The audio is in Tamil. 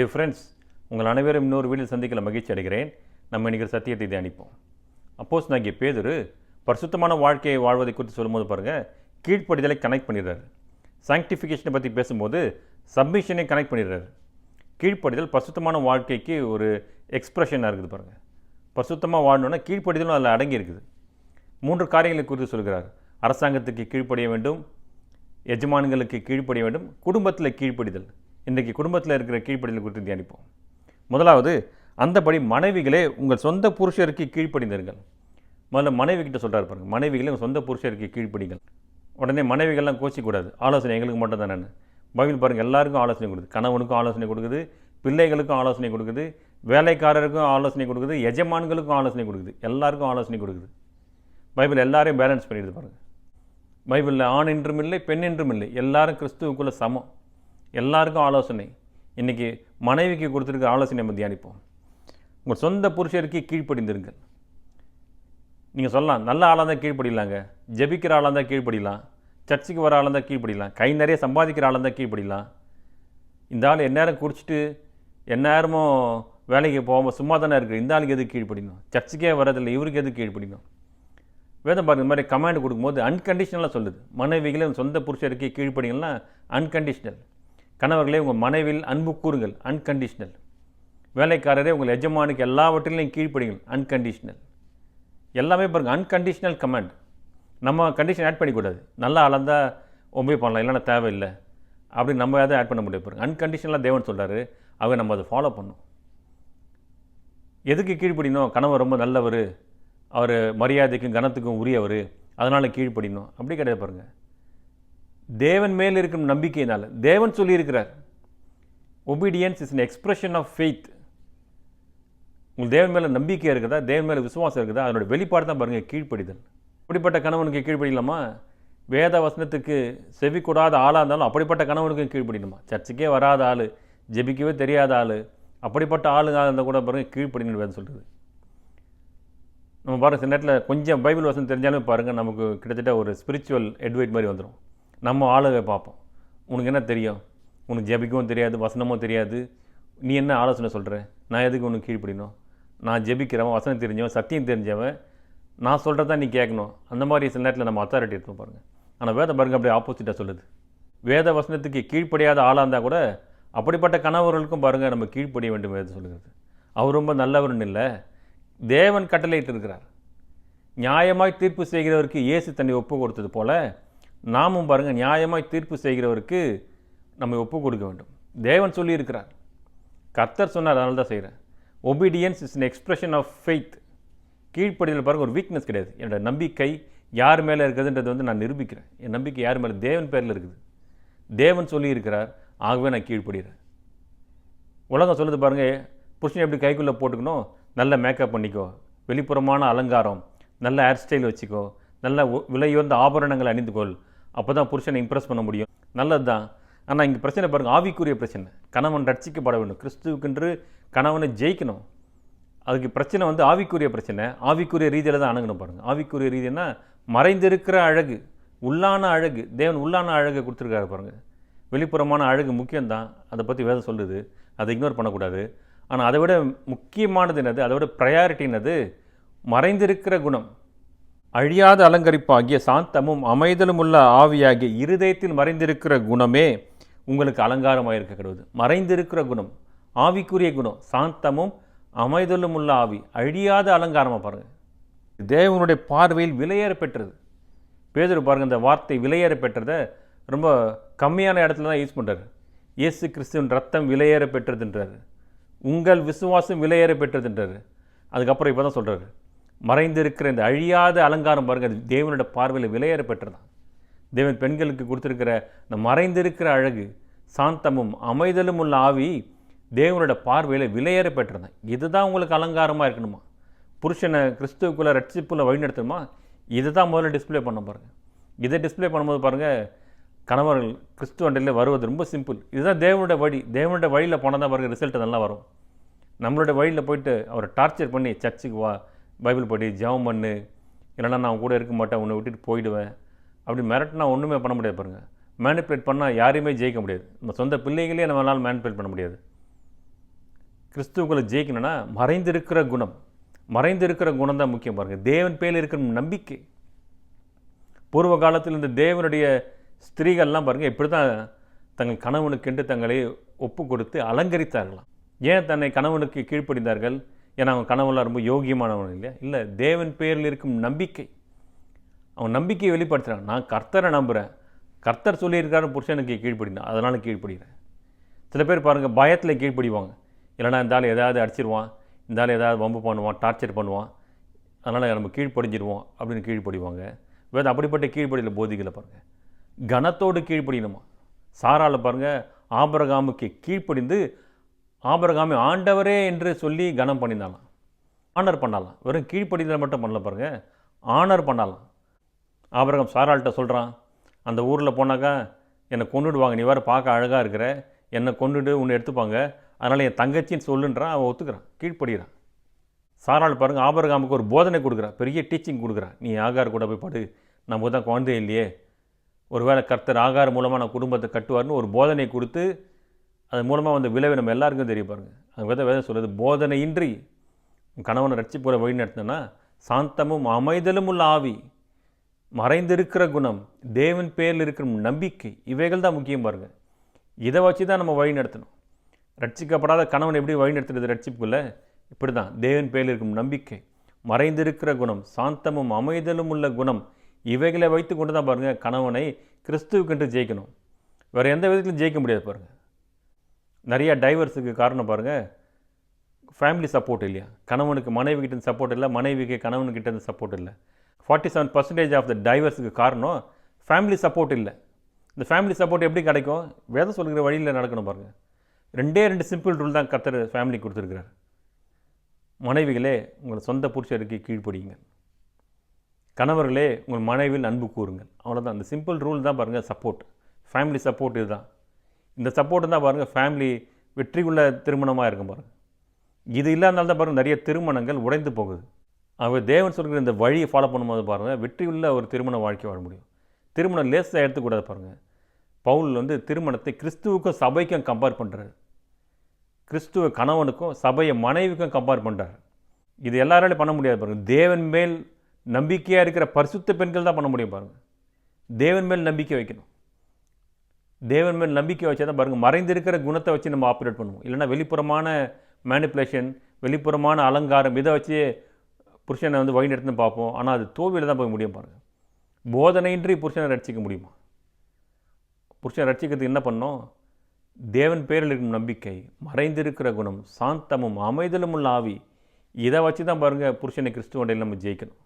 டியர் ஃப்ரெண்ட்ஸ் உங்கள் அனைவரும் இன்னொரு வீட்டில் சந்திக்கல மகிழ்ச்சி அடைகிறேன். நம்ம இன்னைக்கு ஒரு சத்தியத்தை தியானிப்போம். அப்போஸ் நாங்கள் பேதுரு பரிசுத்தமான வாழ்க்கையை வாழ்வதை குறித்து சொல்லும்போது பாருங்கள் கீழ்ப்படிதலை கனெக்ட் பண்ணிடுறாரு. சாங்டிஃபிகேஷனை பற்றி பேசும்போது சப்மிஷனை கனெக்ட் பண்ணிடுறாரு. கீழ்ப்படிதல் பரிசுத்தமான வாழ்க்கைக்கு ஒரு எக்ஸ்பிரஷனாக இருக்குது பாருங்கள் பரிசுத்தமாக வாழணுன்னா கீழ்ப்படிதலும் அதில் அடங்கி இருக்குது. மூன்று காரியங்களை குறித்து சொல்கிறார். அரசாங்கத்துக்கு கீழ்ப்படிய வேண்டும் எஜமான்களுக்கு கீழ்ப்படிய வேண்டும் குடும்பத்தில் கீழ்ப்படிதல். இன்றைக்கு குடும்பத்தில் இருக்கிற கீழ்ப்படிதல் குறித்து தியானிப்போம். முதலாவது அந்தபடி மனைவிகளே உங்கள் சொந்த புருஷருக்கு கீழ்ப்படிந்தீர்கள். முதல்ல மனைவிக்கிட்ட சொல்கிறார் பாருங்க. மனைவிகளே உங்கள் சொந்த புருஷருக்கு கீழ்ப்படிங்கள். உடனே மனைவிகள்லாம் கோச்சிக்கூடாது. ஆலோசனை எங்களுக்கு மட்டும் தானே? பைபிள் பாருங்கள் எல்லாருக்கும் ஆலோசனை கொடுக்குது. கணவனுக்கும் ஆலோசனை கொடுக்குது. பிள்ளைகளுக்கும் ஆலோசனை கொடுக்குது. வேலைக்காரருக்கும் ஆலோசனை கொடுக்குது. எஜமான்களுக்கும் ஆலோசனை கொடுக்குது. எல்லாருக்கும் ஆலோசனை கொடுக்குது. பைபிள் எல்லாரையும் பேலன்ஸ் பண்ணிடுது பாருங்கள் பைபிளில் ஆண் என்றும் இல்லை பெண் என்றும் இல்லை. எல்லாரும் கிறிஸ்துவுக்குள்ளே சமம். எல்லாருக்கும் ஆலோசனை. இன்றைக்கி மனைவிக்கு கொடுத்துருக்க ஆலோசனை நம்ம தியானிப்போம். உங்கள் சொந்த புருஷருக்கு கீழ்ப்படிந்திருங்கள். நீங்கள் சொல்லலாம் நல்ல ஆளாக இருந்தால் கீழ்ப்படிலாங்க ஜெபிக்கிற ஆளாக இருந்தால் கீழ்ப்படிலாம் சர்ச்சுக்கு வர ஆளாக இருந்தால் கீழ்ப்படிலாம் கை நிறைய சம்பாதிக்கிற ஆளாக இருந்தால் கீழ்ப்படிலாம் இந்த ஆள் எந்நேரம் குடிச்சிட்டு எந்நேரமும் வேலைக்கு போகாமல் சும்மா தானே இருக்குது இந்த ஆளுக்கு எது கீழ்ப்படிணும் சர்ச்சுக்கே வரதில்லை இவருக்கு எது கீழ்ப்படிணும் வேதம் பாருங்க இந்த மாதிரி கமாண்ட் கொடுக்கும்போது அன்கண்டிஷனலாக சொல்லுது. மனைவிகளும் சொந்த புருஷருக்கு கீழ்ப்படிங்கன்னா அன்கண்டிஷனல் கணவர்களே உங்கள் மனைவியில் அன்பு கூறுங்கள் அன்கண்டிஷ்னல் வேலைக்காரரே உங்கள் எஜமானுக்கு எல்லாவற்றிலையும் கீழ்ப்படிங்கள் அன்கண்டிஷ்னல் எல்லாமே பாருங்கள் அன்கண்டிஷ்னல் கமெண்ட் நம்ம கண்டிஷன் ஆட் பண்ணிக்கூடாது. நல்லா அளந்தால் ஒம்பே பண்ணலாம் இல்லைன்னா தேவையில்லை. அப்படி நம்ம எதாவது ஆட் பண்ண முடியாது பாருங்கள் அன்கண்டிஷனலாக தேவன் சொல்கிறாரு அவங்க நம்ம அதை ஃபாலோ பண்ணணும் எதுக்கு கீழ்ப்படினோம்? கணவர் ரொம்ப நல்லவர். அவர் மரியாதைக்கும் கனத்துக்கும் உரியவர். அதனால் கீழ்ப்படினோம். அப்படி கிடையாது பாருங்கள் தேவன் மேல் இருக்கும் நம்பிக்கையினால். தேவன் சொல்லியிருக்கிறார் obedience is an expression of faith உங்களுக்கு தேவன் மேலே நம்பிக்கை இருக்குதா? தேவன் மேலே விசுவாசம் இருக்குதா? அதனோட வெளிப்பாடு தான் பாருங்கள் கீழ்ப்படிதல். அப்படிப்பட்ட கணவனுக்கு கீழ்ப்படிக்கலாமா வேத வசனத்துக்கு செவி கூடாத ஆளாக இருந்தாலும் அப்படிப்பட்ட கணவனுக்கும் கீழ்ப்படிக்கணுமா சர்ச்சுக்கே வராத ஆள் ஜெபிக்கவே தெரியாத ஆள் அப்படிப்பட்ட ஆளுங்க இருந்தால் கூட பாருங்கள் கீழ்ப்படினு வேதம் சொல்கிறது நம்ம பாருங்கள் சில நேரத்தில் கொஞ்சம் பைபிள் வசனம் தெரிஞ்சாலும் பாருங்கள் நமக்கு கிட்டத்தட்ட ஒரு ஸ்பிரிச்சுவல் அட்வைட் மாதிரி வந்துடும் நம்ம ஆளுக பார்ப்போம். உனக்கு என்ன தெரியும்? உனக்கு ஜெபிக்கவும் தெரியாது வசனமும் தெரியாது. நீ என்ன ஆலோசனை சொல்கிற நான் எதுக்கு உனக்கு கீழ்ப்படினோம் நான் ஜெபிக்கிறவன் வசனம் தெரிஞ்சவன் சத்தியம் தெரிஞ்சவன். நான் சொல்கிறத நீ கேட்கணும். அந்த மாதிரி சில நேரத்தில் நம்ம அத்தாரிட்டி எடுத்து பாருங்கள் ஆனால் வேத பாருங்க அப்படியே ஆப்போசிட்டாக சொல்லுது. வேத வசனத்துக்கு கீழ்ப்படியாத ஆளாக இருந்தால் கூட அப்படிப்பட்ட கணவர்களுக்கும் பாருங்கள் நம்ம கீழ்ப்படிய வேண்டும் வேதம் சொல்லுகிறது. அவர் ரொம்ப நல்லவர்னு இல்லை. தேவன் கட்டளையிட்டு இருக்கிறார் நியாயமாய் தீர்ப்பு செய்கிறவருக்கு இயேசு தன்னை ஒப்பு கொடுத்தது போல் நாமும் பாருங்கள் நியாயமாய் தீர்ப்பு செய்கிறவருக்கு நம்ம ஒப்பு கொடுக்க வேண்டும். தேவன் சொல்லியிருக்கிறார். கர்த்தர் சொன்னார் அதனால தான் செய்கிறேன். Obedience is an expression of faith கீழ்ப்படிதல் பாருங்கள் ஒரு வீக்னஸ் கிடையாது. என்னோட நம்பிக்கை யார் மேலே இருக்குதுன்றது வந்து நான் நிரூபிக்கிறேன். என் நம்பிக்கை யார் மேலே? தேவன் பேரில் இருக்குது. தேவன் சொல்லியிருக்கிறார் ஆகவே நான் கீழ்ப்படுகிறேன் உலகம் சொல்லுது பாருங்கள் புருஷன் எப்படி கைக்குள்ளே போட்டுக்கணும்? நல்ல மேக்கப் பண்ணிக்கோ. வெளிப்புறமான அலங்காரம் நல்ல ஹேர் ஸ்டைல் வச்சுக்கோ. நல்ல உ- விலையுயர்ந்த ஆபரணங்களை அணிந்துகொள். அப்போ தான் புருஷனை இம்ப்ரெஸ் பண்ண முடியும். நல்லது தான் ஆனால் இங்கே பிரச்சனை பாருங்கள் ஆவிக்குரிய பிரச்சனை. கணவன் ரட்சிக்கப்பட வேண்டும். கிறிஸ்துவுக்கென்று கணவனை ஜெயிக்கணும். அதுக்கு பிரச்சனை வந்து ஆவிக்குரிய பிரச்சனை. ஆவிக்குரிய ரீதியில் தான் அணுகணும் பாருங்கள் ஆவிக்குரிய ரீதினா மறைந்திருக்கிற அழகு உள்ளான அழகு தேவன் உள்ளான அழகை கொடுத்துருக்காரு பாருங்கள் வெளிப்புறமான அழகு முக்கியம்தான். அதை பற்றி வேதம் சொல்லுது. அதை இக்னோர் பண்ணக்கூடாது. ஆனால் அதை விட முக்கியமானது என்னது? அதை விட ப்ரையாரிட்டினது என்னது? மறைந்திருக்கிற குணம். அழியாத அலங்கரிப்பாகிய சாந்தமும் அமைதலும் உள்ள ஆவியாகிய இருதயத்தில் மறைந்திருக்கிற குணமே உங்களுக்கு அலங்காரமாக இருக்க கிடவுது. மறைந்திருக்கிற குணம் ஆவிக்குரிய குணம் சாந்தமும் அமைதலும் உள்ள ஆவி அழியாத அலங்காரமாக பாருங்கள் தேவனுடைய பார்வையில் விலையேற பெற்றது. பேதர் பாருங்க இந்த வார்த்தை விலையேற பெற்றதை ரொம்ப கம்மியான இடத்துல தான் யூஸ் பண்ணுறாரு இயேசு கிறிஸ்துவின் ரத்தம் விலையேற பெற்றதுன்றார். உங்கள் விசுவாசம் விலையேற பெற்றதுன்றார். அதுக்கப்புறம் இப்போ தான் சொல்கிறாரு மறைந்திருக்கிற இந்த அழியாத அலங்காரம் பாருங்க அது தேவனோட பார்வையில் விலையேற பெற்றதான் தேவன் பெண்களுக்கு கொடுத்துருக்கிற இந்த மறைந்திருக்கிற அழகு சாந்தமும் அமைதலும் உள்ள ஆவி தேவனோட பார்வையில் விலையேற பெற்றதான் இதுதான் உங்களுக்கு அலங்காரமாக இருக்கணுமா? புருஷனை கிறிஸ்துவுக்குள்ளே ரட்சிப்புள்ள வழிநடத்தணுமா இதை தான் முதல்ல டிஸ்பிளே பண்ண பாருங்கள் இதை டிஸ்பிளே பண்ணும்போது பாருங்கள் கணவர்கள் கிறிஸ்துவ அண்டையில் வருவது ரொம்ப சிம்பிள் இதுதான் தேவனோட வழி. தேவனோட வழியில் போனால் தான் பாருங்கள் ரிசல்ட் நல்லா வரும். நம்மளோட வழியில் போயிட்டு அவரை டார்ச்சர் பண்ணி சர்ச்சுக்கு வா பைபிள் படி ஜெபம் பண்ணு. இல்லைன்னா நான் கூட இருக்க மாட்டேன். உன்னை விட்டுட்டு போயிடுவேன். அப்படி மிரட்டினா ஒன்றுமே பண்ண முடியாது பாருங்கள் மேனிப்புலேட் பண்ணால் யாரையுமே ஜெயிக்க முடியாது. நம்ம சொந்த பிள்ளைகளே நம்மளால் மேனிப்புலேட் பண்ண முடியாது. கிறிஸ்துவுக்குள்ள ஜெயிக்கணும்னா மறைந்திருக்கிற குணம். மறைந்திருக்கிற குணம் தான் முக்கியம் பாருங்கள் தேவன் பேரில் இருக்கிற நம்பிக்கை. பூர்வ காலத்தில் இந்த தேவனுடைய ஸ்திரீகள்லாம் பாருங்கள் இப்படி தான் தங்கள் கணவனுக்கென்று தங்களை ஒப்பு கொடுத்து அலங்கரித்தார்களாம். ஏன் தன்னை கணவனுக்கு கீழ்ப்படிந்தார்கள்? ஏன்னா அவன் கணவன்லாம் ரொம்ப யோகியமானவன் இல்லையா? இல்லை தேவன் பேரில் இருக்கும் நம்பிக்கை. அவன் நம்பிக்கையை வெளிப்படுத்துகிறான் நான் கர்த்தரை நம்புகிறேன் கர்த்தர் சொல்லியிருக்காரு புருஷனுக்கு கீழ்ப்படினா. அதனால் கீழ்ப்படுகிறேன். சில பேர் பாருங்கள் பயத்தில் கீழ்ப்படிவாங்க. இல்லைனா இந்த ஆள் எதாவது அடிச்சிருவான். இந்த ஆள் ஏதாவது வம்பு பண்ணுவான் டார்ச்சர் பண்ணுவான். அதனால் நம்ம கீழ்ப்படிஞ்சிருவோம் அப்படின்னு கீழ்ப்படிவாங்க. வேறு அப்படிப்பட்ட கீழ்ப்படியில் போதிகளை பாருங்கள் கனத்தோடு கீழ்ப்படியணுமா? சாரால் பாருங்கள் ஆபரகாமுக்கு கீழ்ப்படிந்து ஆபரகாமி ஆண்டவரே என்று சொல்லி கனம் பண்ணினாலாம். ஆனர் பண்ணலாம். வெறும் கீழ்ப்படிதல் மட்டும் பண்ணல பாருங்கள் ஆனர் பண்ணலாம். ஆபரகம் சாராள்கிட்ட சொல்கிறான் அந்த ஊரில் போனாக்கா என்னை கொண்டுடுவாங்க நீ வேறு பார்க்க அழகாக இருக்கிற. என்னை கொண்டுட்டு உன்னை எடுத்துப்பாங்க. அதனால் என் தங்கச்சின்னு சொல்லுன்றான். அவன் ஒத்துக்கிறான். கீழ்ப்படுகிறான். சாராள் பாருங்கள் ஆபரகாமுக்கு ஒரு போதனை கொடுக்குறா பெரிய டீச்சிங் கொடுக்குறா நீ ஆகார் கூட போய் படு. நமக்கு தான் குழந்தை இல்லையே. ஒருவேளை கர்த்தர் ஆகார் மூலமாக நான் குடும்பத்தை கட்டுவார்னு ஒரு போதனை கொடுத்து அது மூலமாக வந்து விளைவு நம்ம எல்லாருக்கும் தெரிய பாருங்கள் அது வேத வேதம் சொல்லுது போதனையின்றி கணவனை கணவனை ரட்சிப்புற வழி நடத்தினா சாந்தமும் அமைதலும் உள்ள ஆவி மறைந்திருக்கிற குணம் தேவன் பேரில் இருக்கிற நம்பிக்கை இவைகள் தான் முக்கியம் பாருங்கள் இதை வச்சு தான் நம்ம வழி நடத்தணும். ரட்சிக்கப்படாத கணவன் எப்படி வழி நடத்துறது ரட்சிப்புக்குள்ள? இப்படி தான் தேவன் பேரில் இருக்கும் நம்பிக்கை மறைந்திருக்கிற குணம் சாந்தமும் அமைதலும் உள்ள குணம் இவைகளை வைத்து கொண்டு தான் பாருங்கள் கணவனை கிறிஸ்துவுக்கென்று ஜெயிக்கணும். வேறு எந்த விதத்திலும் ஜெயிக்க முடியாது பாருங்கள் நிறையா டைவர்ஸுக்கு காரணம் பாருங்கள் ஃபேமிலி சப்போர்ட் இல்லையா? கணவனுக்கு மனைவி கிட்ட சப்போர்ட் இல்லை மனைவிக்கு கணவனுக்கிட்ட இருந்து சப்போர்ட் இல்லை. Forty seven percentage of the டைவர்ஸுக்கு காரணம் ஃபேமிலி சப்போர்ட் இல்லை. இந்த ஃபேமிலி சப்போர்ட் எப்படி கிடைக்கும்? வேதம் சொல்கிற வழியில் நடக்கணும் பாருங்கள் ரெண்டே ரெண்டு சிம்பிள் ரூல் தான் கத்தர் ஃபேமிலி கொடுத்துருக்கிறார். மனைவிகளே உங்கள் சொந்த புருஷருக்கு கீழ்ப்படியுங்க. கணவர்களே உங்கள் மனைவியில் அன்பு கூறுங்கள். அவ்வளோதான் அந்த சிம்பிள் ரூல் தான் பாருங்கள் சப்போர்ட் ஃபேமிலி சப்போர்ட் இதுதான். இந்த சப்போர்ட் தான் பாருங்கள் ஃபேமிலி வெற்றிக்குள்ள திருமணமாக இருக்கும் பாருங்கள் இது இல்லாதனால தான் பாருங்கள் நிறைய திருமணங்கள் உடைந்து போகுது. அவர் தேவன் சொல்கிற இந்த வழியை ஃபாலோ பண்ணும்போது பாருங்கள் வெற்றி உள்ள ஒரு திருமண வாழ்க்கை வாழ முடியும். திருமணம் லேசாக எடுத்துக்கூடாது பாருங்கள் பவுல் வந்து திருமணத்தை கிறிஸ்துவுக்கும் சபைக்கும் கம்பேர் பண்ணுறாரு கிறிஸ்துவ கணவனுக்கும் சபையை மனைவிக்கும் கம்பேர் பண்ணுறாரு இது எல்லாராலையும் பண்ண முடியாது பாருங்கள் தேவன் மேல் நம்பிக்கையாக இருக்கிற பரிசுத்த பெண்கள் தான் பண்ண முடியும் பாருங்கள் தேவன் மேல் நம்பிக்கை வைக்கணும். தேவன் மேல் நம்பிக்கை வச்சா தான் பாருங்கள் மறைந்திருக்கிற குணத்தை வச்சு நம்ம ஆப்ரேட் பண்ணுவோம். இல்லைன்னா வெளிப்புறமான மேனிப்புலேஷன் வெளிப்புறமான அலங்காரம் இதை வச்சு புருஷனை வந்து வழி நடத்துன்னு பார்ப்போம். ஆனால் அது தோல்வியில் தான் போய் முடியும் பாருங்கள் போதனையின்றி புருஷனை ரட்சிக்க முடியுமா? புருஷனை ரட்சிக்கிறதுக்கு என்ன பண்ணோம்? தேவன் பேரில் இருக்கும் நம்பிக்கை மறைந்திருக்கிற குணம் சாந்தமும் அமைதலும் உள்ள ஆவி இதை வச்சு தான் பாருங்கள் புருஷனை கிறிஸ்துவண்டையில் நம்ம ஜெயிக்கணும்.